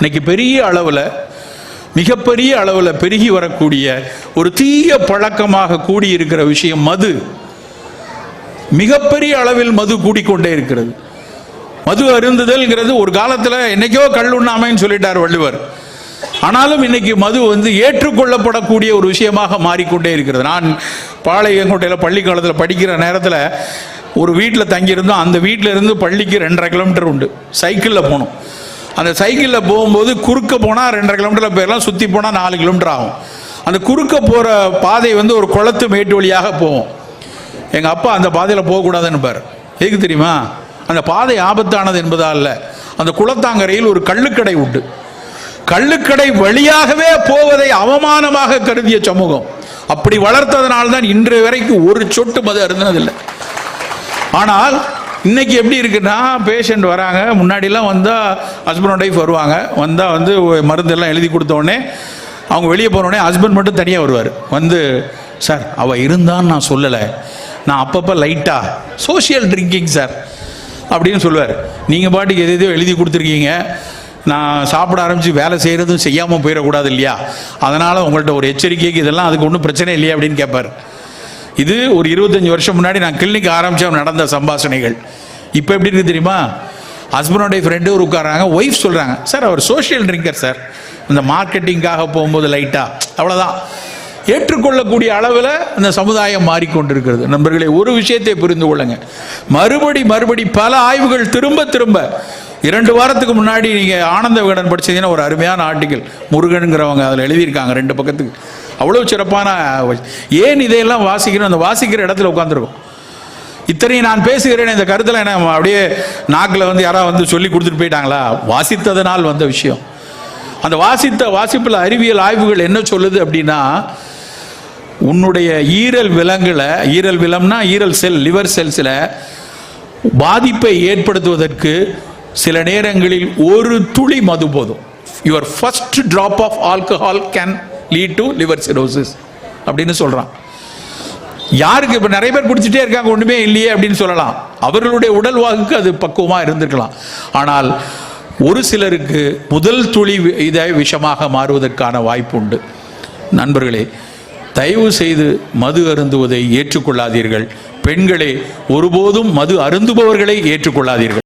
இன்னைக்கு பெரிய அளவில் மிகப்பெரிய அளவில் பெருகி வரக்கூடிய ஒரு தீய பழக்கமாக கூடியிருக்கிற விஷயம் மது. மிகப்பெரிய அளவில் மது கூடிக்கொண்டே இருக்கிறது. மது அருந்துதல்ங்கிறது ஒரு காலத்தில் என்னைக்கோ கல் உண்ணாமைன்னு சொல்லிட்டார் வள்ளுவர். ஆனாலும் இன்னைக்கு மது வந்து ஏற்றுக்கொள்ளப்படக்கூடிய ஒரு விஷயமாக மாறிக்கொண்டே இருக்கிறது. நான் பாளையங்கோட்டையில் பள்ளி காலத்தில் படிக்கிற நேரத்தில் ஒரு வீட்டில் தங்கியிருந்தோம். அந்த வீட்டில் இருந்து பள்ளிக்கு ரெண்டரை கிலோமீட்டர் உண்டு. சைக்கிளில் போனோம். அந்த சைக்கிளில் போகும்போது குறுக்க போனால் ரெண்டரை கிலோமீட்டரில் போயிடலாம் சுற்றி போனால் நாலு கிலோமீட்டர் ஆகும். அந்த குறுக்க போகிற பாதை வந்து ஒரு குளத்து மேட்டு வழியாக போவோம் எங்கள் அப்பா அந்த பாதையில் போகக்கூடாதுன்னு பார் எதுக்கு தெரியுமா? அந்த பாதை ஆபத்தானது என்பதால் இல்லை அந்த குளத்தாங்கரையில் ஒரு கள்ளுக்கடை உண்டு. கள்ளுக்கடை வழியாகவே போவதை அவமானமாக கருதிய சமூகம். அப்படி வளர்த்ததனால்தான் இன்று வரைக்கும் ஒரு சொட்டு மது அருந்தினதில்லை. ஆனால் இன்னைக்கு எப்படி இருக்குன்னா பேஷண்ட் வராங்க முன்னாடிலாம் வந்தால் ஹஸ்பண்ட் ஒய்ஃப் வருவாங்க. வந்தால் வந்து மருந்தெல்லாம் எழுதி கொடுத்தோடனே அவங்க வெளியே போனோடனே ஹஸ்பண்ட் மட்டும் தனியாக வருவார். வந்து சார் அவள் இருந்தான்னு நான் சொல்லலை. நான் அப்பப்போ லைட்டாக சோஷியல் ட்ரிங்கிங் சார் அப்படின்னு சொல்லுவார். நீங்கள் பாட்டுக்கு எது எதையோ எழுதி கொடுத்துருக்கீங்க. நான் சாப்பிட ஆரம்பித்து வேலை செய்கிறதும் செய்யாமல் போயிடக்கூடாது இல்லையா? அதனால் உங்கள்கிட்ட ஒரு எச்சரிக்கைக்கு இதெல்லாம் அதுக்கு ஒன்றும் பிரச்சனை இல்லையா அப்படின்னு கேட்பார் இது ஒரு இருபத்தஞ்சி வருஷம் முன்னாடி நான் கிளினிக் ஆரம்பித்த நடந்த சம்பாஷணைகள். இப்போ எப்படி இருக்குது தெரியுமா? ஹஸ்பண்டோடைய ஃப்ரெண்டு ஒரு உட்காராங்க ஒய்ஃப் சொல்கிறாங்க சார் அவர் சோஷியல் ட்ரிங்கர் சார் இந்த மார்க்கெட்டிங்காக போகும்போது லைட்டாக அவ்வளோதான் ஏற்றுக்கொள்ளக்கூடிய அளவில் அந்த சமுதாயம் மாறிக்கொண்டிருக்கிறது. நண்பர்களே ஒரு விஷயத்தை புரிந்து கொள்ளுங்க. மறுபடி மறுபடி பல ஆய்வுகள் திரும்ப திரும்ப. இரண்டு வாரத்துக்கு முன்னாடி நீங்கள் ஆனந்த விகடன் படிச்சீங்கன்னா ஒரு அருமையான ஆர்டிக்கல் முருகனுங்கிறவங்க அதில் எழுதியிருக்காங்க ரெண்டு பக்கத்துக்கு. அவ்வளோ சிறப்பான ஏன் இதையெல்லாம் வாசிக்கணும்? அந்த வாசிக்கிற இடத்துல உட்காந்துருக்கும் இத்தனையும் நான் பேசுகிறேன் இந்த கருத்தில் என்ன அப்படியே நாக்கில் வந்து யாராவது வந்து சொல்லி கொடுத்துட்டு போயிட்டாங்களா? வாசித்ததனால் வந்த விஷயம். அந்த வாசித்த வாசிப்பில் அறிவியல் ஆய்வுகள் என்ன சொல்லுது அப்படின்னா உன்னுடைய ஈரல் விலங்குல ஈரல் விலம்னா ஈரல் செல் லிவர் செல்ஸில் பாதிப்பை ஏற்படுத்துவதற்கு சில நேரங்களில் ஒரு துளி மது போதும். Your first drop of alcohol can lead to liver cirrhosis அப்படின்னு சொல்கிறான் யாருக்கு இப்போ நிறைய பேர் குடிச்சிட்டே இருக்காங்க ஒன்றுமே இல்லையே அப்படின்னு சொல்லலாம். அவர்களுடைய உடல் வாகுக்கு அது பக்குவமாக இருந்திருக்கலாம். ஆனால் ஒரு சிலருக்கு முதல் துளி இதை விஷமாக மாறுவதற்கான வாய்ப்பு உண்டு. நண்பர்களே தயவு செய்து மது அருந்துவதை ஏற்றுக்கொள்ளாதீர்கள். பெண்களே ஒருபோதும் மது அருந்துபவர்களை ஏற்றுக்கொள்ளாதீர்கள்.